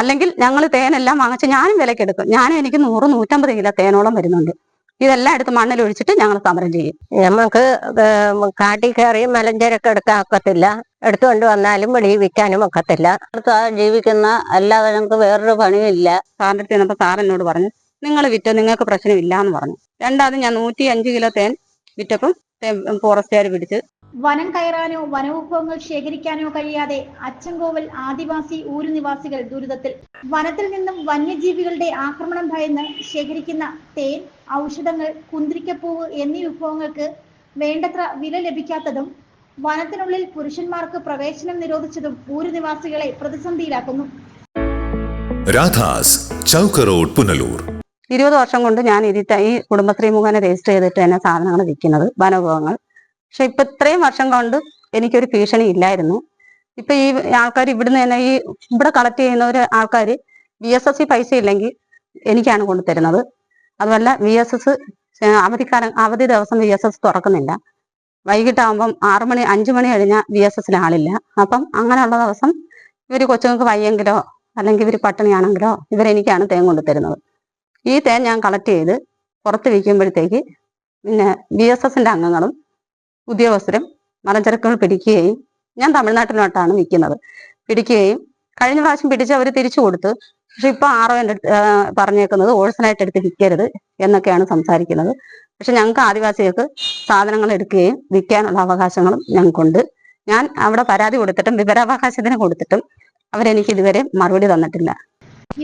അല്ലെങ്കിൽ ഞങ്ങൾ തേനെല്ലാം വാങ്ങിച്ച് ഞാനും വിലക്കെടുക്കും. ഞാനും എനിക്ക് നൂറ് നൂറ്റമ്പത് കിലോ തേനോളം വരുന്നുണ്ട്. ഇതെല്ലാം എടുത്ത് മണ്ണിൽ ഒഴിച്ചിട്ട് ഞങ്ങൾ സമരം ചെയ്യും. നമുക്ക് കാട്ടി കയറി മലഞ്ചരക്ക് എടുക്കാൻ ഒക്കത്തില്ല. എടുത്തുകൊണ്ട് വന്നാലും വെളിയിൽ വിൽക്കാനും ഒക്കത്തില്ല. ജീവിക്കുന്ന അല്ലാതെ ഞങ്ങൾക്ക് വേറൊരു പണിയില്ല സാറിന്റെ അടുത്ത് ചെന്നപ്പോ സാർ എന്നോട് പറഞ്ഞു നിങ്ങൾ വിറ്റോ? നിങ്ങൾക്ക് പ്രശ്നമില്ല എന്ന് പറഞ്ഞു. രണ്ടാമത് ഞാൻ നൂറ്റി അഞ്ച് കിലോ തേൻ വിറ്റപ്പം ഫോറസ്റ്റുകാർ പിടിച്ച് വനം കയറാനോ വനവിഭവങ്ങൾ ശേഖരിക്കാനോ കഴിയാതെ അച്ചൻകോവൽ ആദിവാസി ഊരുനിവാസികൾ ദുരിതത്തിൽ. വനത്തിൽ നിന്നും വന്യജീവികളുടെ ആക്രമണം ഭയന്ന് ശേഖരിക്കുന്ന തേൻ ഔഷധങ്ങൾ കുന്തിരിക്കപ്പൂവ് എന്നീ വിഭവങ്ങൾക്ക് വേണ്ടത്ര വില ലഭിക്കാത്തതും വനത്തിനുള്ളിൽ പുരുഷന്മാർക്ക് പ്രവേശനം നിരോധിച്ചതും ഊരുനിവാസികളെ പ്രതിസന്ധിയിലാക്കുന്നു. രാധാസ് ചൗക്ക് റോഡ് പുനലൂർ. ഇരുപത് വർഷം കൊണ്ട് ഞാൻ ഈ കുടുംബശ്രീ മുഖേന രജിസ്റ്റർ ചെയ്തിട്ട് തന്നെ സാധനങ്ങൾ വിൽക്കുന്നത് വനവിഭവങ്ങൾ. പക്ഷെ ഇപ്പൊ ഇത്രയും വർഷം കൊണ്ട് എനിക്കൊരു ഭീഷണി ഇല്ലായിരുന്നു. ഇപ്പൊ ഈ ആൾക്കാർ ഇവിടുന്ന് തന്നെ ഈ ഇവിടെ കളക്ട് ചെയ്യുന്ന ഒരു ആൾക്കാർ വി എസ് എസ് സി പൈസ ഇല്ലെങ്കിൽ എനിക്കാണ് കൊണ്ടു തരുന്നത്. അതുമല്ല വി എസ് എസ് അവധിക്കാലം അവധി ദിവസം വി എസ് എസ് തുറക്കുന്നില്ല. വൈകിട്ടാകുമ്പം ആറു മണി അഞ്ചു മണി കഴിഞ്ഞാൽ വി എസ് എസിൽ ആളില്ല. അപ്പം അങ്ങനെയുള്ള ദിവസം ഇവർ കൊച്ചുങ്ങൾക്ക് വയ്യെങ്കിലോ അല്ലെങ്കിൽ ഇവർ പട്ടിണിയാണെങ്കിലോ ഇവരെനിക്കാണ് തേൻ കൊണ്ടു തരുന്നത്. ഈ തേൻ ഞാൻ കളക്ട് ചെയ്ത് പുറത്ത് വിൽക്കുമ്പോഴത്തേക്ക് പിന്നെ ബി എസ് എസിന്റെ അംഗങ്ങളും ഉദ്യോഗസ്ഥരും മലഞ്ചരക്കുകൾ പിടിക്കുകയും ഞാൻ തമിഴ്നാട്ടിലോട്ടാണ് വിൽക്കുന്നത് പിടിക്കുകയും കഴിഞ്ഞ പ്രാവശ്യം പിടിച്ച് അവർ തിരിച്ചു കൊടുത്തു പക്ഷെ ഇപ്പൊ ആറോ എന്റെ പറഞ്ഞേക്കുന്നത് ഓഴ്സനായിട്ട് എടുത്ത് വിൽക്കരുത് എന്നൊക്കെയാണ് സംസാരിക്കുന്നത്. പക്ഷെ ഞങ്ങൾക്ക് ആദിവാസികൾക്ക് സാധനങ്ങൾ എടുക്കുകയും വിൽക്കാനുള്ള അവകാശങ്ങളും ഞങ്ങൾക്കുണ്ട്. ഞാൻ അവിടെ പരാതി കൊടുത്തിട്ടും വിവരാവകാശത്തിന് കൊടുത്തിട്ടും അവരെനിക്ക് ഇതുവരെ മറുപടി തന്നിട്ടില്ല.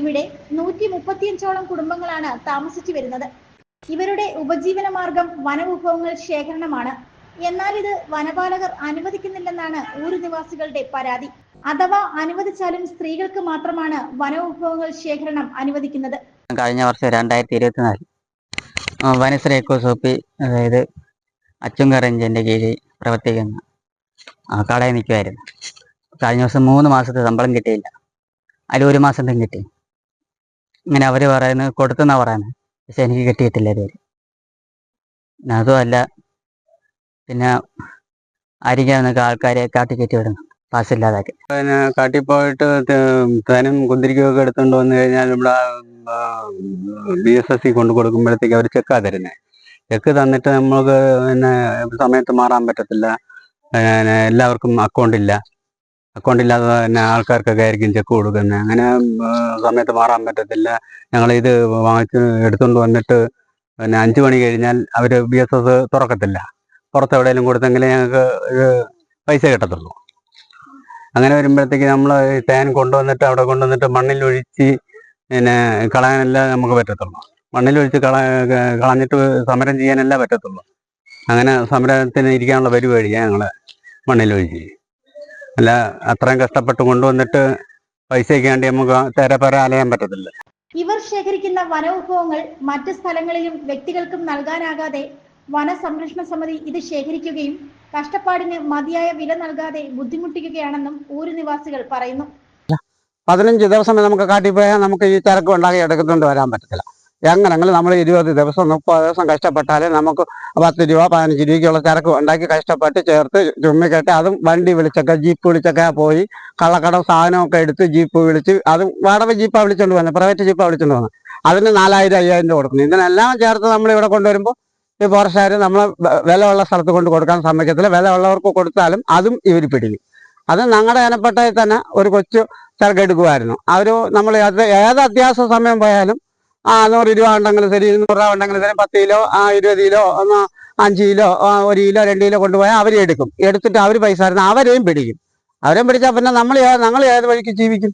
ഇവിടെ നൂറ്റി മുപ്പത്തിയഞ്ചോളം കുടുംബങ്ങളാണ് താമസിച്ചു വരുന്നത്. ഇവരുടെ ഉപജീവന മാർഗം വനവിഭവങ്ങൾ ശേഖരണമാണ്. എന്നാൽ ഇത് വനപാലകർ അനുവദിക്കുന്നില്ലെന്നാണ് ഊരുനിവാസികളുടെ പരാതി. അഥവാ അനുവദിച്ചാലും സ്ത്രീകൾക്ക് മാത്രമാണ് വനവിഭവങ്ങൾ ശേഖരണം അനുവദിക്കുന്നത്. കഴിഞ്ഞ വർഷം രണ്ടായിരത്തി ഇരുപത്തിനാല് വനശ്രീ എക്കോസോപ്പി അതായത് അച്ചുങ്കറഞ്ചിന്റെ കീഴിൽ പ്രവർത്തിക്കുന്ന കടയിൽ നിൽക്കുമായിരുന്നു കഴിഞ്ഞ വർഷം മൂന്ന് മാസത്തെ ശമ്പളം കിട്ടിയില്ല. അതിൽ ഒരു മാസത്തെ കിട്ടി. ഇങ്ങനെ അവർ പറയുന്നത് കൊടുത്തെന്നാ പറയുന്നത്. പക്ഷെ എനിക്ക് കിട്ടിയിട്ടില്ല ഇതുവരെ. അതുമല്ല പിന്നെ ആയിരിക്കാവുന്ന ആൾക്കാരെ കാട്ടി കയറ്റി വിടുന്നു പാസ്സില്ലാതാക്കി പിന്നെ കാട്ടിൽ പോയിട്ട് തേനും കുന്തിരിക്കൊക്കെ എടുത്തുകൊണ്ട് വന്നു കഴിഞ്ഞാൽ ഇവിടെ ബി എസ് എസ് സി കൊണ്ട് കൊടുക്കുമ്പോഴത്തേക്ക് അവർ ചെക്കാ തരുന്നത് ചെക്ക് തന്നിട്ട് നമ്മൾക്ക് പിന്നെ സമയത്ത് മാറാൻ പറ്റത്തില്ല. പിന്നെ എല്ലാവർക്കും അക്കൗണ്ട് ഇല്ല. അക്കൗണ്ട് ഇല്ലാതെ തന്നെ ആൾക്കാർക്കൊക്കെ ആയിരിക്കും ചെക്ക് കൊടുക്കുന്നത്. അങ്ങനെ സമയത്ത് മാറാൻ പറ്റത്തില്ല. ഇത് വാങ്ങിച്ച് എടുത്തുകൊണ്ട് വന്നിട്ട് പിന്നെ അഞ്ച് മണി കഴിഞ്ഞാൽ അവർ ബി എസ് എസ് തുറക്കത്തില്ല. പുറത്ത് എവിടെയെങ്കിലും കൊടുത്തെങ്കിലേ ഞങ്ങൾക്ക് ഒരു പൈസ കിട്ടത്തുള്ളൂ. അങ്ങനെ വരുമ്പോഴത്തേക്ക് നമ്മൾ തേൻ കൊണ്ടുവന്നിട്ട് അവിടെ കൊണ്ടുവന്നിട്ട് മണ്ണിലൊഴിച്ച് പിന്നെ കളയാനല്ല നമുക്ക് പറ്റത്തുള്ളൂ. മണ്ണിലൊഴിച്ച് കള കളഞ്ഞിട്ട് സമരം ചെയ്യാനല്ല പറ്റത്തുള്ളൂ. അങ്ങനെ സമരത്തിന് ഇരിക്കാനുള്ള പരിപാടിയാണ് ഞങ്ങൾ മണ്ണിലൊഴിച്ച്. അല്ല അത്രയും കഷ്ടപ്പെട്ട് കൊണ്ടുവന്നിട്ട് പൈസയ്ക്ക് വേണ്ടി നമുക്ക് തേരപ്പേര അലയാൻ പറ്റത്തില്ല. ഇവർ ശേഖരിക്കുന്ന വനവിഭവങ്ങൾ മറ്റു സ്ഥലങ്ങളിലും വ്യക്തികൾക്കും നൽകാനാകാതെ വനസംരക്ഷണ സമിതി ഇത് ശേഖരിക്കുകയും കഷ്ടപ്പാടിന് മതിയായ വില നൽകാതെ ബുദ്ധിമുട്ടിക്കുകയാണെന്നും ഊരുനിവാസികൾ പറയുന്നു. പതിനഞ്ച് ദിവസം നമുക്ക് കാട്ടിൽ പോയാൽ നമുക്ക് ഈ ചരക്ക് ഉണ്ടാക്കി എടുക്കുന്നുണ്ട് വരാൻ പറ്റത്തില്ല. എങ്ങനെങ്കിലും നമ്മൾ ഇരുപത് ദിവസം മുപ്പത് ദിവസം കഷ്ടപ്പെട്ടാലേ നമുക്ക് പത്ത് രൂപ പതിനഞ്ച് രൂപയ്ക്കുള്ള ചരക്ക് ഉണ്ടാക്കി കഷ്ടപ്പെട്ട് ചേർത്ത് ചുമ്മിക്കെട്ടി അതും വണ്ടി വിളിച്ചൊക്കെ ജീപ്പ് വിളിച്ചൊക്കെ പോയി കള്ളക്കടം സാധനമൊക്കെ എടുത്ത് ജീപ്പ് വിളിച്ച് അതും വാടക ജീപ്പാണ് വിളിച്ചോണ്ട് വന്നത് പ്രൈവറ്റ് ജീപ്പാണ് വിളിച്ചോണ്ട് വന്നത് അതിന് നാലായിരം അയ്യായിരം രൂപ കൊടുക്കുന്നു. ഇതിനെല്ലാം ചേർത്ത് നമ്മൾ ഇവിടെ കൊണ്ടുവരുമ്പോൾ ഈ ഫോറസ്റ്റുകാർ നമ്മളെ വിലയുള്ള സ്ഥലത്ത് കൊണ്ട് കൊടുക്കാൻ സമ്മതിക്കത്തില്ല. വില ഉള്ളവർക്ക് കൊടുത്താലും അതും ഇവർ പിടിക്കും. അത് ഞങ്ങളുടെ അനപ്പെട്ടയിൽ തന്നെ ഒരു കൊച്ചു തിരക്കെടുക്കുമായിരുന്നു അവർ നമ്മൾ അത് ഏത് അത്യാവശ്യ സമയം പോയാലും ആ നൂറ് രൂപ ഉണ്ടെങ്കിലും ശരി ഇരുന്നൂറ് രൂപ ഉണ്ടെങ്കിലും ശരി പത്ത് കിലോ ആ ഇരുപത് കിലോ ഒന്ന് അഞ്ച് കിലോ ഒരു കിലോ രണ്ട് കിലോ കൊണ്ടുപോയാൽ അവർ എടുക്കും. എടുത്തിട്ട് അവർ പൈസ ആയിരുന്നു അവരെയും പിടിക്കും. അവരെയും പിടിച്ചാൽ പിന്നെ നമ്മൾ ഞങ്ങൾ ഏത് വഴിക്ക് ജീവിക്കും?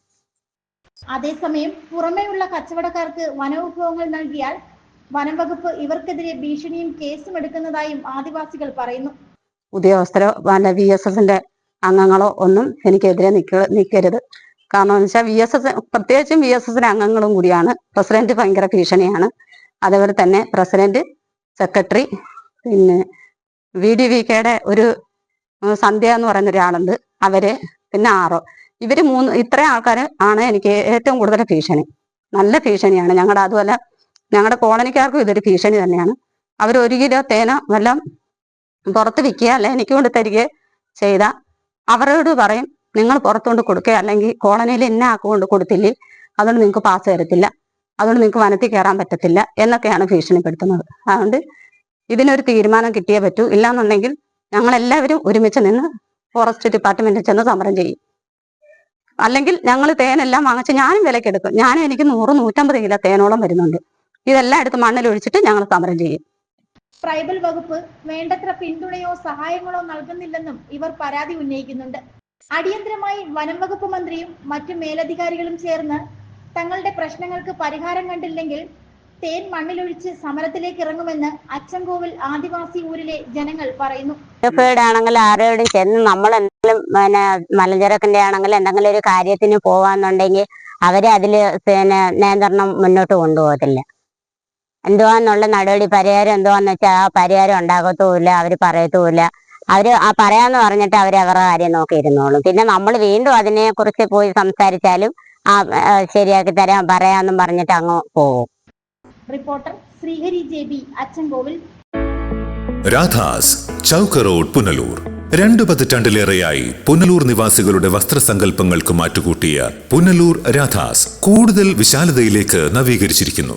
അതേസമയം പുറമേയുള്ള കച്ചവടക്കാർക്ക് വനവിഭവങ്ങൾ നൽകിയാൽ വനം വകുപ്പ് ഇവർക്കെതിരെ ഭീഷണിയും കേസും എടുക്കുന്നതായും ആദിവാസികൾ പറയുന്നു. ഉദ്യോഗസ്ഥരോ വി എസ് എസിന്റെ അംഗങ്ങളോ ഒന്നും എനിക്കെതിരെ നിക്ക നിൽക്കരുത് കാരണം എന്ന് വെച്ചാൽ വി എസ് എസ് പ്രത്യേകിച്ചും വി എസ് എസിന്റെ അംഗങ്ങളും കൂടിയാണ്. പ്രസിഡന്റ് ഭയങ്കര ഭീഷണിയാണ്. അതേപോലെ തന്നെ പ്രസിഡന്റ് സെക്രട്ടറി പിന്നെ വി ഡി വി കെയുടെ ഒരു സന്ധ്യ എന്ന് പറയുന്ന ഒരാളുണ്ട്. അവർ പിന്നെ ആറോ ഇവർ മൂന്ന് ഇത്രയും ആൾക്കാർ ആണ് എനിക്ക് ഏറ്റവും കൂടുതൽ ഭീഷണി. നല്ല ഭീഷണിയാണ്. ഞങ്ങളുടെ അതുപോലെ ഞങ്ങളുടെ കോളനിക്കാർക്കും ഇതൊരു ഭീഷണി തന്നെയാണ്. അവർ ഒരു കിലോ തേന വല്ലതും പുറത്ത് വിൽക്കുക അല്ലെ എനിക്ക് കൊണ്ട് തരിക ചെയ്ത അവരോട് പറയും നിങ്ങൾ പുറത്തുകൊണ്ട് കൊടുക്കുക അല്ലെങ്കിൽ കോളനിയിൽ എന്നെ ആക്കുകൊണ്ട് കൊടുത്തില്ലേ അതുകൊണ്ട് നിങ്ങൾക്ക് പാസ് തരത്തില്ല അതുകൊണ്ട് നിങ്ങൾക്ക് വനത്തിൽ കയറാൻ പറ്റത്തില്ല എന്നൊക്കെയാണ് ഭീഷണിപ്പെടുത്തുന്നത്. അതുകൊണ്ട് ഇതിനൊരു തീരുമാനം കിട്ടിയേ പറ്റൂ. ഇല്ലാന്നുണ്ടെങ്കിൽ ഞങ്ങളെല്ലാവരും ഒരുമിച്ച് നിന്ന് ഫോറസ്റ്റ് ഡിപ്പാർട്ട്മെന്റിൽ ചെന്ന് സമരം ചെയ്യും. അല്ലെങ്കിൽ ഞങ്ങൾ തേനെല്ലാം വാങ്ങിച്ച് ഞാനും വിലക്കെടുക്കും ഞാനും എനിക്ക് നൂറ് നൂറ്റമ്പത് കിലോ തേനോളം വരുന്നുണ്ട്. ഇതെല്ലാം എടുത്ത് മണ്ണിൽ ഒഴിച്ചിട്ട് ഞങ്ങൾ സമരം ചെയ്യും. ട്രൈബൽ വകുപ്പ് വേണ്ടത്ര പിന്തുണയോ സഹായങ്ങളോ നൽകുന്നില്ലെന്നും ഇവർ പരാതി ഉന്നയിക്കുന്നുണ്ട്. അടിയന്തരമായി വനം വകുപ്പ് മന്ത്രിയും മറ്റു മേലധികാരികളും ചേർന്ന് തങ്ങളുടെ പ്രശ്നങ്ങൾക്ക് പരിഹാരം കണ്ടില്ലെങ്കിൽ തേൻ മണ്ണിലൊഴിച്ച് സമരത്തിലേക്ക് ഇറങ്ങുമെന്ന് അച്ചൻകോവിൽ ആദിവാസി ഊരിലെ ജനങ്ങൾ പറയുന്നു. ആണെങ്കിലും ആണെങ്കിൽ ആരോടും ചെന്ന് നമ്മൾ എന്തെങ്കിലും പിന്നെ മലഞ്ചരക്കിന്റെ ആണെങ്കിൽ എന്തെങ്കിലും ഒരു കാര്യത്തിന് പോവാന്നുണ്ടെങ്കിൽ അവരെ അതിൽ പിന്നെ നിയന്ത്രണം മുന്നോട്ട് കൊണ്ടുപോകത്തില്ല. എന്തുവാന്നുള്ള നടപടി പരിഹാരം എന്തുവാന്ന് വെച്ചാൽ ആ പരിഹാരം ഉണ്ടാകത്തുമില്ല അവർ പറയത്തുമില്ല. അവർ ആ പറയാന്ന് പറഞ്ഞിട്ട് അവർ അവരുടെ കാര്യം നോക്കിയിരുന്നോളും. പിന്നെ നമ്മൾ വീണ്ടും അതിനെ കുറിച്ച് പോയി സംസാരിച്ചാലും ആ ശരിയാക്കി തരാം പറയാന്നും പറഞ്ഞിട്ട് അങ്ങ് പോകും. Reporter Sreehari J B Achankovil. Radhas Chowka road Punalur. രണ്ടു പതിറ്റാണ്ടിലേറെയായി പുനലൂർ നിവാസികളുടെ വസ്ത്രസങ്കല്പങ്ങൾക്ക് മാറ്റുകൂട്ടിയ പുനലൂർ രാധാസ് കൂടുതൽ വിശാലതയിലേക്ക് നവീകരിച്ചിരിക്കുന്നു.